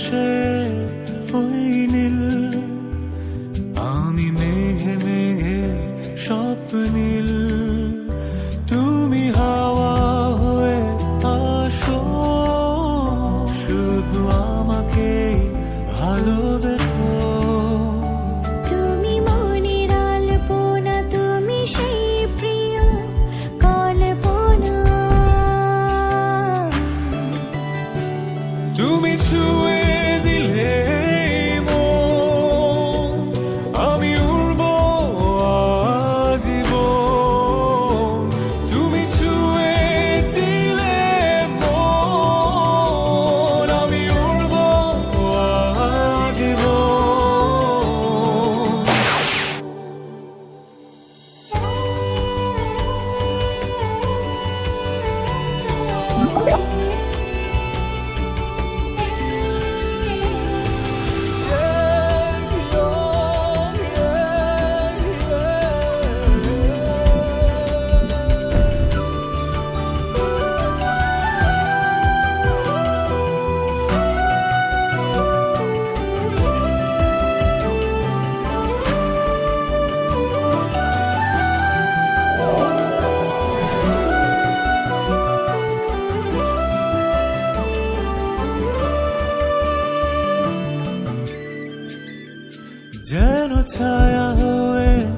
আকাশে ওই নীল। আমি মেঘে মেঘে স্বপ্নীল। তুমি হাওয়া হয়ে আসো। শুধু আমাকে ভালোবেসো। তুমি মনের আলপনা তুমি সেই প্রিয় কল্পনা। তুমি ছুঁয়ে যেন ছায়া হয়ে